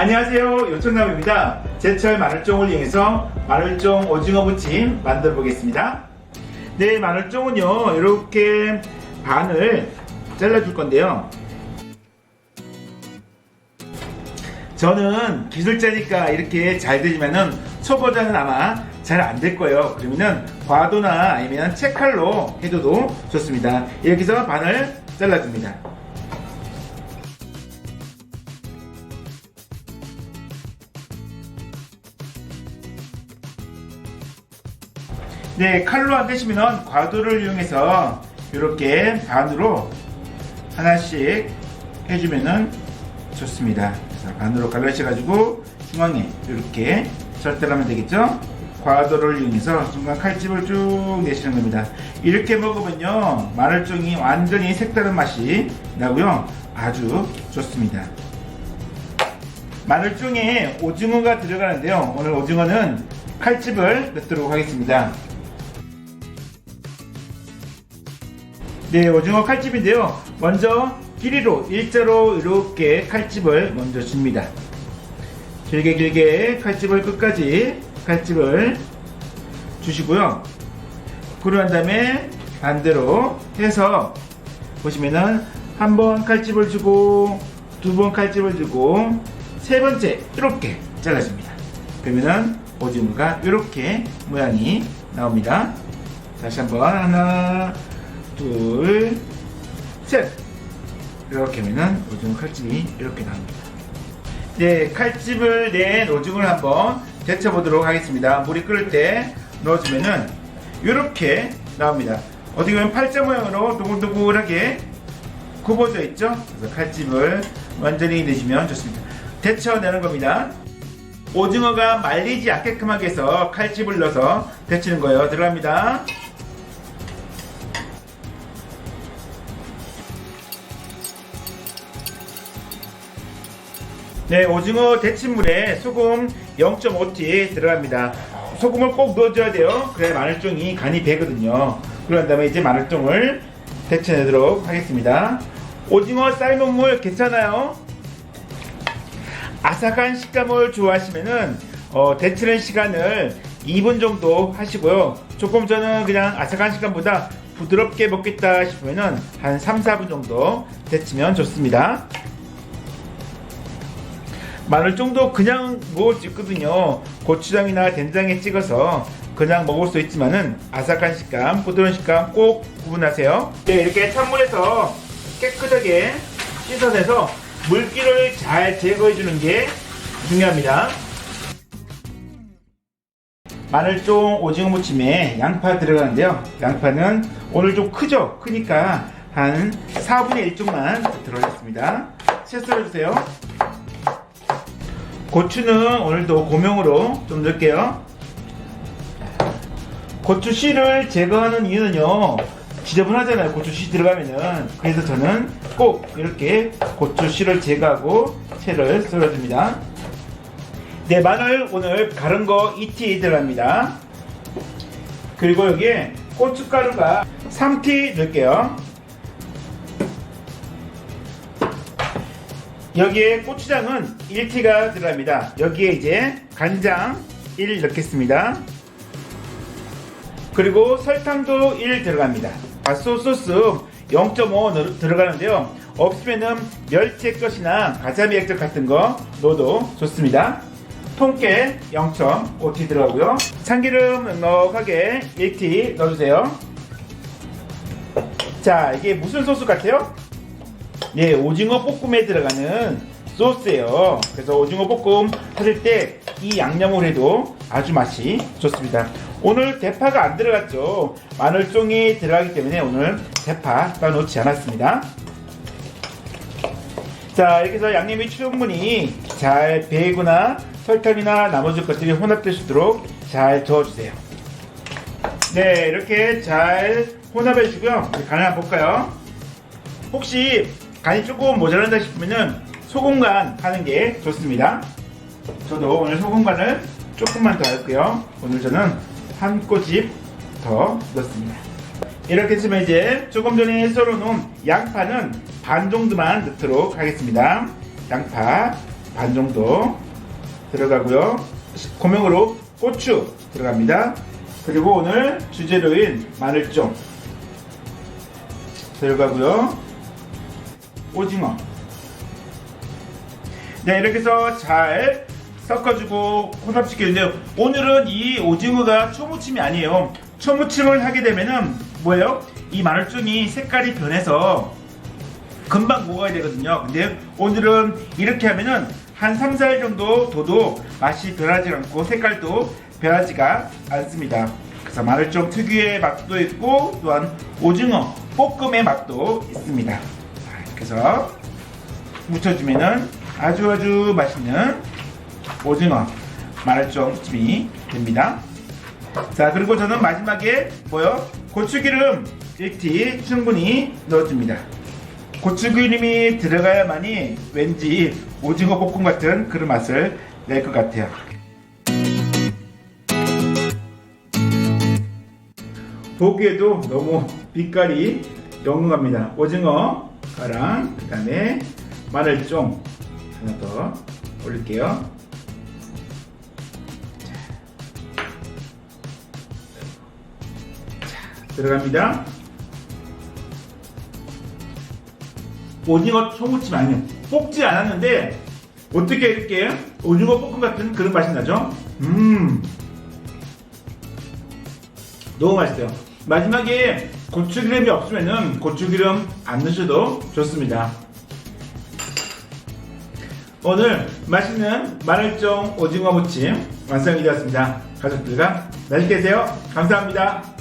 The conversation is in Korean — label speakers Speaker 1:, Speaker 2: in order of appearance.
Speaker 1: 안녕하세요. 요청남입니다. 제철 마늘종을 이용해서 마늘종 오징어 무침 만들어 보겠습니다. 네 마늘종은요 이렇게 반을 잘라 줄 건데요. 저는 기술자니까 이렇게 잘 되지만은 초보자는 아마 잘 안 될 거예요. 그러면은 과도나 아니면 채칼로 해줘도 좋습니다. 이렇게 해서 반을 잘라줍니다 네, 칼로 안 되시면 과도를 이용해서 이렇게 반으로 하나씩 해주면은 좋습니다. 그래서 반으로 갈라셔가지고 중앙에 이렇게 절대로 하면 되겠죠? 과도를 이용해서 중간 칼집을 쭉 내시는 겁니다. 이렇게 먹으면요, 마늘종이 완전히 색다른 맛이 나고요. 아주 좋습니다. 마늘종에 오징어가 들어가는데요. 오늘 오징어는 칼집을 넣도록 하겠습니다. 네, 오징어 칼집인데요. 먼저 길이로 일자로 이렇게 칼집을 먼저 줍니다. 길게 길게 칼집을 끝까지 칼집을 주시고요. 그러고 난 다음에 반대로 해서 보시면은 한 번 칼집을 주고 두 번 칼집을 주고 세 번째 이렇게 잘라줍니다. 그러면은 오징어가 이렇게 모양이 나옵니다. 다시 한번 하나 둘, 셋. 이렇게 하면은 오징어 칼집이 이렇게 나옵니다. 네, 칼집을 낸 오징어를 한번 데쳐 보도록 하겠습니다. 물이 끓을 때 넣어주면은 이렇게 나옵니다. 어디 보면 팔자 모양으로 동글동글하게 굽어져 있죠? 그래서 칼집을 완전히 내시면 좋습니다. 데쳐내는 겁니다. 오징어가 말리지 않게끔 하기 위해서 칼집을 넣어서 데치는 거예요. 들어갑니다. 네, 오징어 데친물에 소금 0.5t 들어갑니다. 소금을 꼭 넣어줘야 돼요. 그래야 마늘종이 간이 배거든요. 그런 다음에 이제 마늘종을 데쳐내도록 하겠습니다. 오징어 삶은 물 괜찮아요? 아삭한 식감을 좋아하시면은 어, 데치는 시간을 2분 정도 하시고요. 조금 저는 그냥 아삭한 식감보다 부드럽게 먹겠다 싶으면은 한 3, 4분 정도 데치면 좋습니다. 마늘종도 그냥 수 있거든요. 고추장이나 된장에 찍어서 그냥 먹을 수 있지만은 아삭한 식감, 부드러운 식감 꼭 구분하세요. 네, 이렇게 찬물에서 깨끗하게 씻어내서 물기를 잘 제거해 주는 게 중요합니다. 마늘종 오징어 무침에 양파 들어가는데요. 양파는 오늘 좀 크죠? 크니까 한 4분의 1 쪽만 들어가겠습니다. 채 썰어주세요. 고추는 오늘도 고명으로 좀 넣을게요. 고추 씨를 제거하는 이유는요. 지저분하잖아요. 고추 씨 들어가면은. 그래서 저는 꼭 이렇게 고추 씨를 제거하고 채를 썰어줍니다. 네, 마늘 오늘 가른 거 2t 들어갑니다. 그리고 여기에 고춧가루가 3t 넣을게요. 여기에 고추장은 1티가 들어갑니다. 여기에 이제 간장 1 넣겠습니다. 그리고 설탕도 1 들어갑니다. 맛소 소스 0.5 들어가는데요. 없으면은 멸치 액젓이나 가자미 액젓 같은 거 넣어도 좋습니다. 통깨 0.5t 들어가고요. 참기름 넉넉하게 1t 넣어주세요. 자, 이게 무슨 소스 같아요? 예, 오징어 볶음에 들어가는 소스예요. 그래서 오징어 볶음 하실 때 이 양념을 해도 아주 맛이 좋습니다. 오늘 대파가 안 들어갔죠. 마늘종이 들어가기 때문에 오늘 대파 넣지 않았습니다. 자, 이렇게 해서 양념이 충분히 잘 배거나 설탕이나 나머지 것들이 혼합될 수 있도록 잘 저어주세요. 네, 이렇게 잘 혼합해 주고요. 간을 한번 볼까요? 혹시 간이 조금 모자란다 싶으면은 소금간 하는 게 좋습니다. 저도 오늘 소금간을 조금만 더 할게요. 오늘 저는 한 꼬집 더 넣습니다. 이렇게 했으면 이제 조금 전에 썰어놓은 양파는 반 정도만 넣도록 하겠습니다. 양파 반 정도 들어가고요. 고명으로 고추 들어갑니다. 그리고 오늘 주재료인 마늘종 들어가고요. 오징어. 네, 이렇게 해서 잘 섞어주고 혼합시키는데요. 오늘은 이 오징어가 초무침이 아니에요. 초무침을 하게 되면은 뭐예요? 이 마늘종이 색깔이 변해서 금방 먹어야 되거든요. 근데 오늘은 이렇게 하면은 한 3, 4일 정도 둬도 맛이 변하지 않고 색깔도 변하지가 않습니다. 그래서 마늘종 특유의 맛도 있고 또한 오징어 볶음의 맛도 있습니다. 자, 이렇게 해서 묻혀주면은 아주 아주 맛있는 오징어 마늘종 찜이 됩니다. 자 그리고 저는 마지막에 뭐요? 고추기름 1티 충분히 넣어줍니다. 고추기름이 들어가야만이 왠지 오징어 볶음 같은 그런 맛을 낼 것 같아요. 보기에도 너무 빛깔이 영롱합니다. 오징어 랑 그 다음에 마늘종 하나 더 올릴게요. 자, 들어갑니다. 오징어 초무침 아니에요. 볶지 않았는데 어떻게 이렇게 오징어 볶음 같은 그런 맛이 나죠? 음, 너무 맛있어요. 마지막에 고추기름이 없으면은 고추기름 안 넣으셔도 좋습니다. 오늘 맛있는 마늘종 오징어 무침 완성이 되었습니다. 가족들과 맛있게 드세요. 감사합니다.